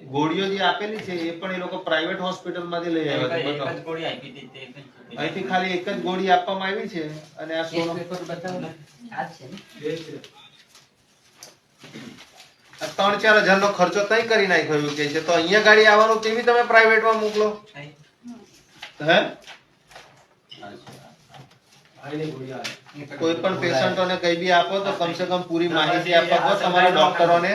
ગોળીઓ જે આપેલી છે એ પણ એ લોકો પ્રાઇવેટ હોસ્પિટલમાંથી લઈ આવ્યા છે ગોળી આપી હતી. અહીંથી ખાલી એક જ ગોળી આપવામાં આવી છે અને આ સોનો ત્રણ ચાર હજાર નો ખર્ચો તઈ કરી નાખ્યો કે છે? તો અહીંયા ગાડી આવવાનું કેવી તમે પ્રાઇવેટમાં મોકલો? હે? કોઈ પણ પેશન્ટોને કઈ બી આપો તો કમસે કમ પૂરી માહિતી આપો તમારા ડોક્ટરોને.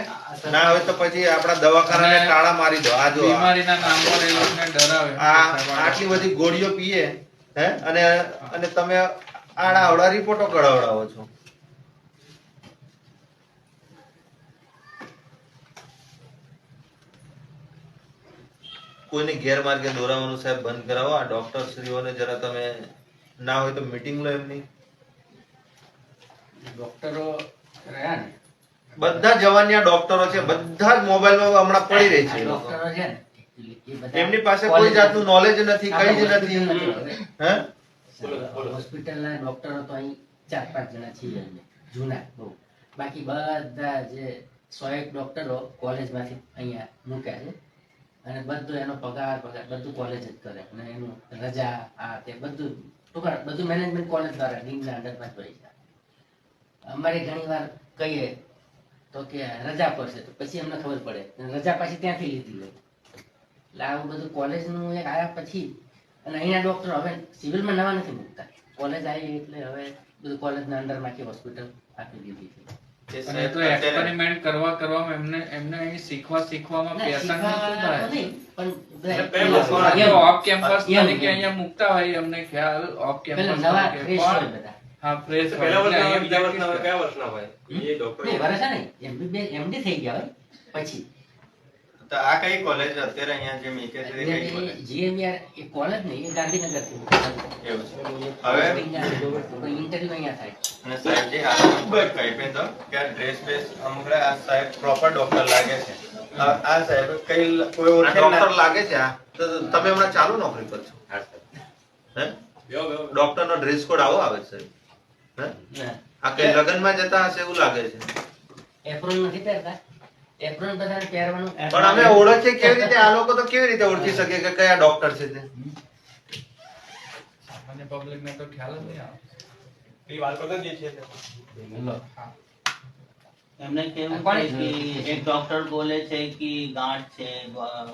ના હોય તો પછી આપણા દવાખાનાને તાળા મારી દો. આ જો બીમારીના નામ પર એ લોકોને ડરાવે. આ આટલી બધી ગોળીઓ પીએ હે? અને અને તમે આડા અવડા રિપોર્ટો કઢાવડાવો છો. કોઈને ગેરમાર્ગે દોરાવાનું સાહેબ બંધ કરાવો. આ ડોક્ટર શ્રીઓને જરા તમે ના હોય તો મીટિંગ લો એમની. ડોક્ટરો રહ્યા ને? બધા જવાનિયા ડોક્ટરો છે બધા જ મોબાઈલમાં હમણાં પડી રહી છે. ડોક્ટરો છે ને? એમની પાસે કોઈ જાતનું નોલેજ નથી કઈ જ નથી. હે? હોસ્પિટલના ડોક્ટરો તો અહીં ચાર પાંચ જણા છે જૂના બહુ. બાકી બધા જે સો એક ડોક્ટરો કોલેજમાંથી અહીંયા મૂક્યા છે. અને બધું એનો પગાર પગાર બધું કોલેજ જ કરે. અને એનું રજા આ તે બધું ટૂંકા બધું મેનેજમેન્ટ કોલેજ દ્વારા ડીનના અંડરમાં જ હોય છે. અમારે ઘણી વાર કહીએ તો કે રજા પડશે તો પછી અમને ખબર પડે. રજા પાછી ત્યાંથી લીધી હોય. એટલે આવું બધું કોલેજનું એક આવ્યા પછી અને અહીંયા ડોક્ટર હવે સિવિલમાં નવા નથી મૂકતા. કોલેજ આવી એટલે હવે બધું કોલેજના અંડરમાંથી હોસ્પિટલ આપી દીધી છે. તો એક્સપેરિમેન્ટ કરવા કરવામાં એમને એમને શીખવા શીખવામાં પણ એટલે બધા- પહેલો પેલા કે ઓફ કેમ્પસ તરીકે અહીંયા મૂકતા હોય અમને ખ્યાલ ઓફ કેમ્પસ નવા તરીકે fresh હોય પણ બધા. હા ફ્રેશ પહેલા વર્ષના બીજા વર્ષના કયા વર્ષના હોય? એ ડોક્ટર નહીં, વરસ નહીં, MBBS MD થઈ ગયા હોય. પછી. તો આ કઈ કોલેજ અત્યારે અહીંયા જે મીકે છે કઈ કોલેજ એ કોલેજ નહીં એ એવું છે. હવે? કોઈ અહીંયા થાય. અને સાહેબજી આ કઈ પે તો કે ડ્રેસ બેસ અમુક આ સાહેબ પ્રોપર ડોક્ટર લાગે છે. આ આ સાહેબ. કઈ કોઈ ઓળખે ડોક્ટર લાગે છે આ તો તમે હમણાં ચાલુ નોકરી પર છો. હે. ડોક્ટર નો ડ્રેસ કોડ આવો આવે છે. હે? આ કઈ લગ્નમાં જતા હશે એવું લાગે છે? એપ્રોન નથી પહેરતા. એપ્રોન બધાને પહેરવાનું પણ અમે ઓળખીએ કેવી રીતે આ લોકો તો કેવી રીતે ઓળખી શકે કે કયા ડોક્ટર છે તે? સામાન્ય પબ્લિક ને તો ખ્યાલ જ નહીં આવે. એ વાત કરતા જ એટલે. એમને કેવું કે એક ડોક્ટર બોલે છે કે ગાંઠ છે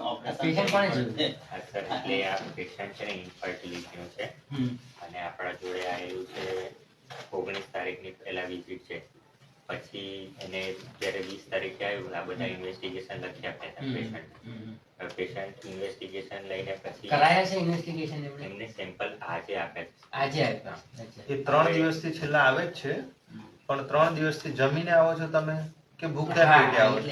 ઓપરેશન કોણે સર એટલે આ પેશન્ટ છે ને છે. અને આપણા જોડે આવેલું છે ઓગણીસ તારીખની પહેલા વિઝિટ છે. પછી એને જ્યારે વીસ તારીખે આવ્યું આ બધા ઇન્વેસ્ટિગેશન લખી આપ્યા હતા પેશન્ટ પેશન્ટ ઇન્વેસ્ટિગેશન લઈને પછી કરાયા છે ઇન્વેસ્ટિગેશન એમને? સેમ્પલ આજે આપ્યા છે. આજે આપ્યા. એ ત્રણ દિવસથી છેલ્લા આવે જ છે. પણ ત્રણ દિવસથી જમીને આવો છો તમે? કે ભૂખ્યા પેટે આવો છો?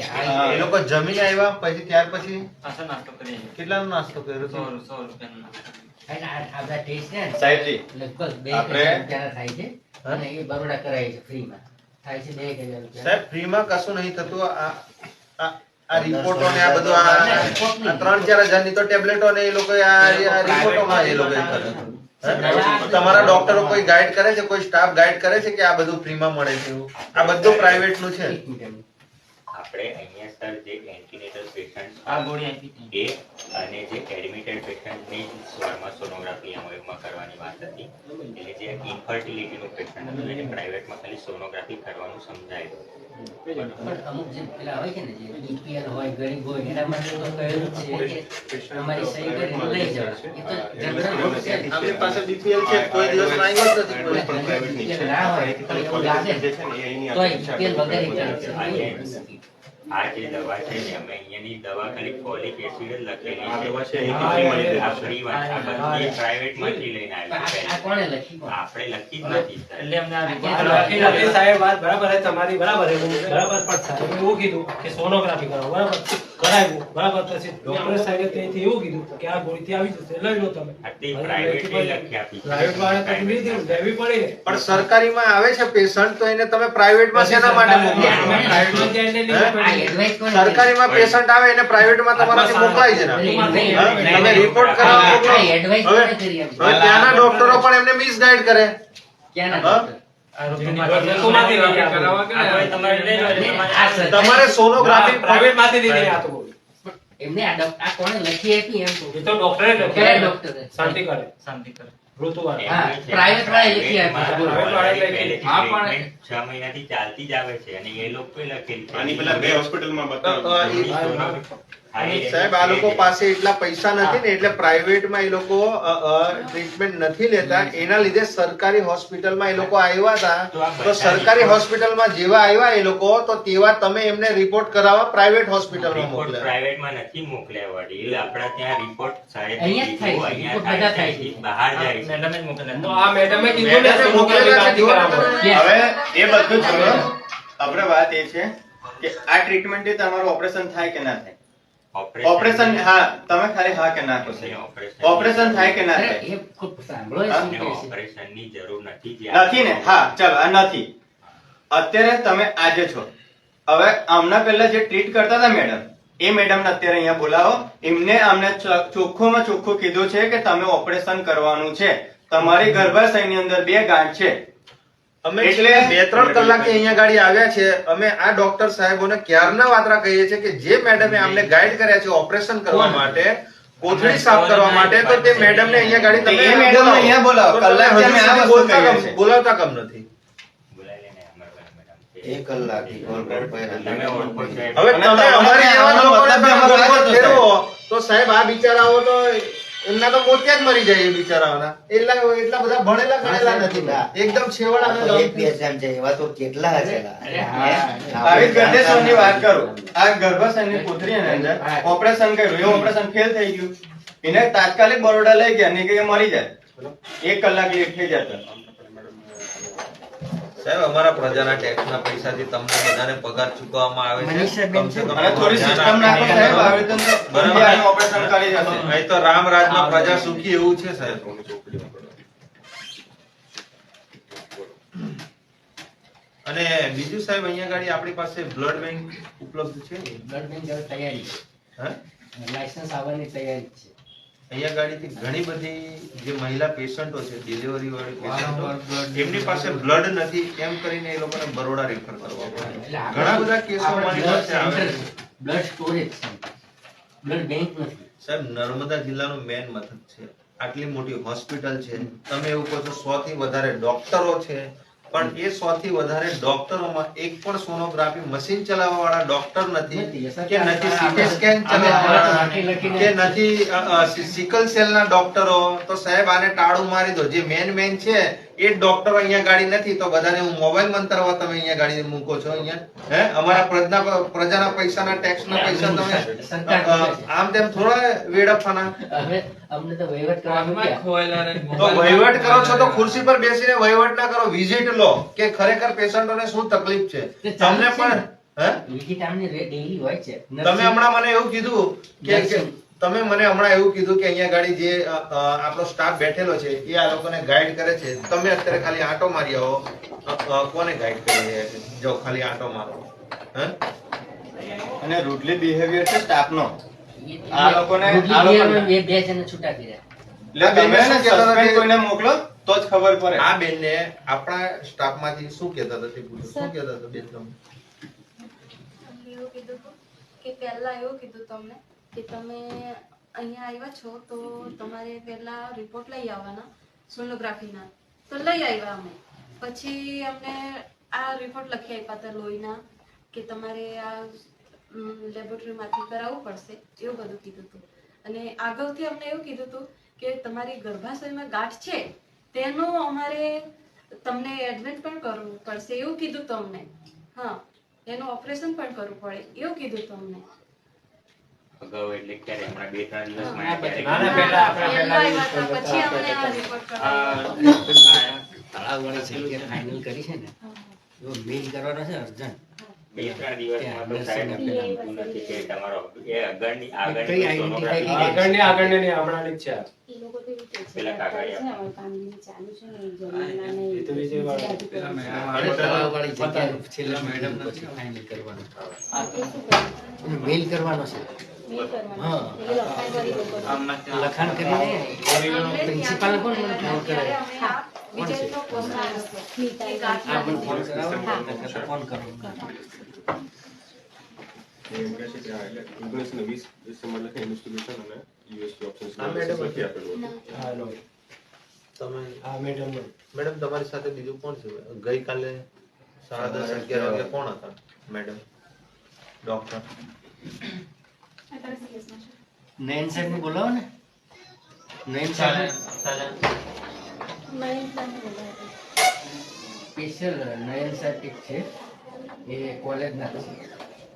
એ લોકો જમીને આવ્યા પછી ત્યાર પછી? આસો નાસ્તો કરીએ કેટલાનો નાસ્તો કર્યો સો સો રૂપિયાનો નાસ્તો. એટલે આ આ બધા ટેસ્ટ છે ને? સાહેબજી લગભગ બે આપણે- થાય છે. અને એ બરોડા કરાય છે ફ્રીમાં. થાય છે બે હજાર રૂપિયા. સાહેબ ફ્રીમાં કશું નહીં થતું. આ આ રિપોર્ટો ને આ બધું આ ત્રણ ચાર હજારની તો ટેબ્લેટો ને એ લોકો આ રિપોર્ટો માં એ લોકો કરે હે? તમારા ડોક્ટરો કોઈ ગાઈડ કરે છે? કોઈ સ્ટાફ ગાઈડ કરે છે કે આ બધું ફ્રીમાં મળે છે આ બધું પ્રાઇવેટનું છે. આપણે અહીંયા સર જે એન્ટીનેટલ પેશન્ટ આ ગોળી આપી એ અને જે એડમિટેડ પેશન્ટની સ્વરમાં સોનોગ્રાફી એમાં કરવાની વાત હતી. એટલે જે ઇન્ફર્ટિલિટીનું પેશન્ટ હતું એને પ્રાઇવેટમાં ખાલી સોનોગ્રાફી કરવાનું સમજાયું અમુક જે પેલા હોય છે ને જે BPL હોય ગરીબ હોય એના માટે તો કહેલું છે કે તમારી સહી કરીને લઈ છે. જ. આપણી પાસે બીપીએલ છે કોઈ દિવસ આવ્યો જ નથી કોઈ. કોઈ BPL ના હોય તો એવું લાગે છે એ અહીંની અપેક્ષા BPL વગર કરતા એ હોય ચાલે છે. છે. આ જે દવા છે ને અમે અહીંયાની દવા ખાલી ફોલિક એસિડ જ લખેલી આ છે દવા ફ્રી વાત, આ બધી માંથી લઈને સાહેબ. વાત બરાબર છે તમારી બરાબર છે. બરાબર પણ સાહેબ એવું કીધું કે સોનોગ્રાફી કરો બરાબર? કરાવ્યું. બરાબર પછી ડોક્ટર સાહેબે ત્યાંથી એવું કીધું કે આ ગોળીથી આવી જશે લઈ લો તમે. પ્રાઇવેટ વાળા પછી લીધી લેવી પડી. ને પણ સરકારીમાં આવે છે પેશન્ટ તો એને તમે પ્રાઇવેટમાં શેના માટે મોકલો? જાય સરકારીમાં પેશન્ટ આવે એને પ્રાઇવેટમાં તમારાથી મોકલાય છે. તમે રિપોર્ટ કરાવો? હવે ત્યાંના ડોક્ટરો પણ એમને મિસગાઈડ કરે. ક્યાંના તમારે સોનોગ્રાફી પ્રાઇવેટમાંથી દીધી આ તો એમને આ આ કોણે લખી આપી એમ તો? એ તો ડોક્ટરે લખી ડોક્ટરે? શાંતિ કરે. શાંતિ કરે ઋતુવાળા. હા, private લખી આપી. પણ- છ મહિનાથી ચાલતી જ આવે છે અને એ લોકો લખેલી. પેલા બે હોસ્પિટલમાં બતાવ્યું. સાહેબ આ લોકો પાસે એટલા પૈસા નથી ને એટલે પ્રાઇવેટમાં એ લોકો ટ્રીટમેન્ટ નથી લેતા. એના લીધે સરકારી હોસ્પિટલમાં એ લોકો આવ્યા હતા. તો સરકારી હોસ્પિટલમાં જેવા આવ્યા એ લોકો તો તેવા તમે એમને રિપોર્ટ કરાવવા પ્રાઇવેટ હોસ્પિટલમાં રિપોર્ટ મોકલ્યા. પ્રાઇવેટમાં નથી મોકલ્યા વડીલ. આપણા ત્યાં રિપોર્ટ સાહેબ અહીંયા થાય છે. અહીંયા રિપોર્ટ થાય બધા થાય છે. છે બહાર જાય છે. મેડમે જ મોકલેલા. તો આ મેડમે કીધું ને. હવે એ બધું છોડો આપણે વાત એ છે કે આ ટ્રીટમેન્ટ તમારું ઓપરેશન થાય કે ના થાય? ઓપરેશન હા તમે ખાલી હા કે ના કહો. ઓપરેશન થાય કે ના થાય? એ ખૂબ સાંભળો એ શું કહે જરૂર નથી જે નથી ને? હા ચાલો આ નથી. અત્યારે તમે આજે છો. હવે આમના પહેલા જે ટ્રીટ કરતા હતા મેડમ એ મેડમને અત્યારે અહીંયા બોલાવો. એમને અમને ચોખ્ખોમાં ચોખ્ખું કીધું છે કે તમે ઓપરેશન કરવાનું છે. તમારી ગર્ભાશયની અંદર બે ગાંઠ છે. અમે એટલે- બે ત્રણ કલાકે અહીંયા ગાડી આવ્યા છે. અમે આ ડોક્ટર સાહેબોને ક્યારના વાતરા કહીએ છીએ કે જે મેડમે અમને ગાઈડ કર્યા છે ઓપરેશન કરવા માટે કોથળી સાફ કરવા માટે તો તે મેડમને અહીંયા ગાડી તમે મેડમ અહીંયા બોલાવો. કલાક હજુ આ સુધી બોલતા કમ- બોલાવતા કમ નથી. મેડમ એક કલાકથી કોલ કરો પહેલા. તમે ઓળખો છો. એમ. હવે તમે અમારી તો સાહેબ આ બિચારાઓ તો એમના તો મોતિયા જ મરી જાય એ બિચારાઓના. એટલા એટલા બધા ભણેલા ગણેલા નથી એકદમ એક ગામથી. છે એવા તો કેટલા હશે અરે હા. આવી ગર્ભેશની વાત કરું. આ ગર્ભાશયની પુત્રીની અંદર. ઓપરેશન કર્યું. એ ઓપરેશન ફેલ થઈ ગયું. એને તાત્કાલિક બરોડા લઈ ગયા. ને કે એ મરી જાય. એક કલાક લેટ થઈ જતો. સાહેબ અમારા પ્રજાના ટેક્સના પૈસાથી તમને બધાને પગાર ચૂકવવામાં આવે છે. મનીષાબેન કમસે કમ અને થોડી સિસ્ટમ નાખો સાહેબ આવી તો બરાબર. આનું ઓપરેશન કરી જશે અહીં તો રામ રાજમાં પ્રજા સુખી એવું છે સાહેબ. અને બીજું સાહેબ અહીંયા ગાડી આપણી પાસે બ્લડ બેંક ઉપલબ્ધ છે? બ્લડ બેંક તૈયારી હા? છે લાયસન્સ આવવાની તૈયારી છે. અહીંયા ગાડીથી ઘણી બધી જે મહિલા પેશન્ટો છે ડિલિવરી વાળી પેશન્ટો એમની પાસે બ્લડ નથી. એમ કરીને એ લોકોને બરોડા રેફર કરવા પડે. ઘણા બધા કેસો પાસે આવે. બ્લડ સ્ટોરેજ બ્લડ બેંક નથી. સાહેબ નર્મદા જિલ્લાનું મેન મથક છે. આટલી મોટી હોસ્પિટલ છે. તમે એવું કહો છો સો થી વધારે ડોક્ટરો છે. પણ એ સો થી વધારે ડોક્ટરોમાં એક પણ સોનોગ્રાફી મશીન ચલાવવા વાળા ડોક્ટર નથી. કે નથી સીટી સ્કેન ચલાવવા કે નથી સિકલ સેલ ના ડોક્ટરો તો સાહેબ આને ટાળું મારી દો જે મેન મેન છે એ ડોક્ટર અહીંયા ગાડી નથી તો બધાને હું મોબાઈલ મંતરવા તમે અહીંયા ગાડી મૂકો છો અહીંયા હે અમારા પ્રજના પ્રજાના પૈસાના ટેક્સના પૈસા તમે. આમ તેમ થોડા વેડફવાના હવે અમને તો વહીવટ. તો કરો છો તો ખુરશી પર બેસીને વહીવટ ના કરો વિઝિટ લો કે ખરેખર પેશન્ટોને શું તકલીફ છે તમને પણ. હે વિઝિટ આમની રે- હોય છે તમે હમણાં મને એવું કીધું કે. તમે મને હમણાં એવું કીધું કે અહીંયા ગાડી જે આપણો સ્ટાફ બેઠેલો છે એ આ લોકોને ગાઈડ કરે છે. તમે અત્યારે ખાલી આંટો મારી આવો. કોને ગાઈડ કરી રહ્યા છે? જો ખાલી આંટો મારો. અને રૂટલી બિહેવિયર છે સ્ટાફનો આ લોકોને- આ લોકોને- બે- બે બે છૂટા કર્યા એટલે તમે સસ્પેન્ડ કોઈને મોકલો તો જ ખબર પડે. આ બેનને આપણા સ્ટાફમાંથી શું કહેતા હતા તે પૂછો? શું કહેતા હતા બેન તમે? એવું કીધું કે પહેલા એવું કીધું તમને કે તમે અહીંયા આવ્યા છો તો તમારે પહેલા રિપોર્ટ લઈ આવવાના, સોનોગ્રાફીના. તો લઈ આવ્યા અમે. પછી અમને આ રિપોર્ટ લખી આપ્યા હતા લોહીના, કે તમારે આ લેબોરેટરીમાંથી કરાવવું પડશે, એવું બધું કીધું હતું. અને આગળથી અમને એવું કીધું હતું કે તમારી ગર્ભાશયમાં ગાંઠ છે, તેનું અમારે તમને એડમિટ પણ કરવું પડશે, એવું કીધું તમને હા, એનું ઓપરેશન પણ કરવું પડે, એવું કીધું તમને અગાઉ એટલે ક્યારે હમણાં બે ત્રણ દિવસ final કરી છે ને એવો mail કરવાનો છે અર્જન્ટ બે ત્રણ દિવસ તમારો એ આગળની આગળની? આગળની આગળની નહીં હમણાંની જ છે લોકો છે? છે ચાલુ છે ને જમીનના તો પેલા મેડમ. જગ્યા પછી final કરવાનો. કરે? mail કરવાનો છે. લખાણ કરી છે. કરીને પ્રિન્સિપાલ કોણ મને ફોન કરે? અમે ફોન આવ્યો હતો. એ ગાંઠ આ મને ફોન નથી. કરાવો હા. નકર તો ફોન કરો તમે હા મેડમ મેડમ તમારી સાથે બીજું કોણ છે. ગઈકાલે સાડા દસ અગિયાર વાગે કોણ હતા મેડમ ડોક્ટર નયન સાહેબ ને બોલાવો ને નયન સાહેબ સ્પેશિયલ નયન સાહેબ છે એ કોલેજના છે.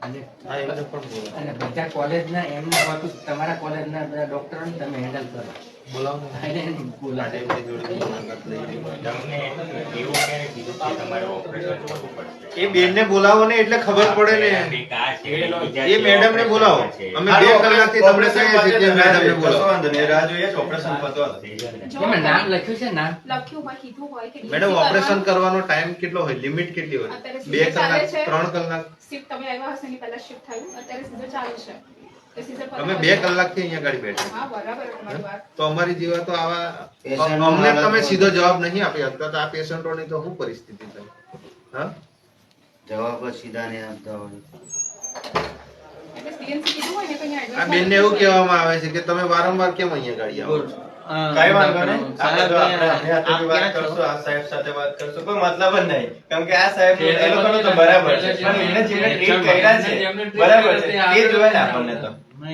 અને બધા કોલેજના એમ હોતું તમારા કોલેજના બધા ડોક્ટરોને તમે હેન્ડલ કરો. ને બોલાવો. એ બેનને બોલાવો ને એટલે ખબર પડે ને. એ મેડમ ને બોલાવો. અમે બે કલાકથી તમને કહીએ છીએ કે મેડમ ને બોલાવો. રાહ જોઈએ ઓપરેશન પતવા નામ લખ્યું છે નામ? લખ્યું હોય કીધું હોય કે મેડમ ઓપરેશન કરવાનો ટાઈમ કેટલો હોય? લિમિટ કેટલી હોય? બે કલાક ત્રણ કલાક? શિફ્ટ તમે આવ્યા હશે પહેલા શિફ્ટ થયું. અત્યારે સીઝર ચાલુ છે. તો સીઝર અમે બે કલાકથી અહીંયા ગાડી બેઠા હા બરાબર તમારી વાત. તો અમારી જેવા તો આવા અમને તમે સીધો જવાબ નહીં આપી શકતા. તો આ પેશન્ટોની તો શું પરિસ્થિતિ થાય હા? જવાબ સીધા નહીં આપતા હોય. આ બેનને એવું કહેવામાં આવે છે કે તમે વારંવાર કેમ અહીંયા ગાડી આવો છો? કઈ વાંધો નહીં. આપણે તો આપણે આની વાત કરશું આ સાહેબ સાથે વાત કરશું. કોઈ મતલબ જ નહીં. કેમ કે આ સાહેબ એ લોકોનું તો બરાબર છે. પણ ટ્રીટ કર્યા છે બરાબર છે. એ જોવે ને આપણને તો. જ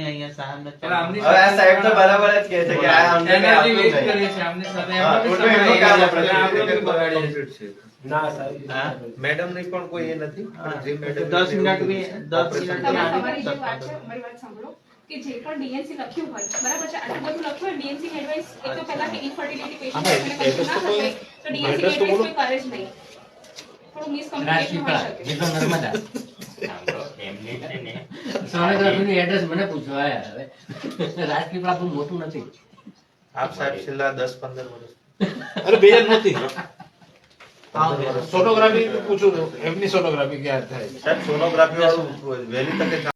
મેડમની પણ કોઈ એ નથી પણ જે મેડમ દસ મિનિટ દસ મિનિટ કે જે પણ ડીએનસી લખ્યું હોય બરાબર છે? આટલું બધું લખ્યું હોય ડીએનસી ની એડવાઇસ એક તો પહેલા કે ઇન્ફર્ટિલિટી પેશન્ટ કશું ના થશે તો ડીએનસી ની એડવાઇસ કોઈ કરે જ નહીં. થોડું મિસકમ્યુનિકેશન હોઈ શકે. નર્મદા સાંભળો, એમને છે ને સોનોગ્રાફીનું એડ્રેસ મને પૂછવા હવે. રાજપીપળા બહુ મોટું નથી. આપ સાહેબ છેલ્લા દસ પંદર વર્ષ. અરે બે નથી. સોનોગ્રાફી પૂછું એમની સોનોગ્રાફી ક્યારે થાય? સાહેબ સોનોગ્રાફી વાળું વહેલી તકે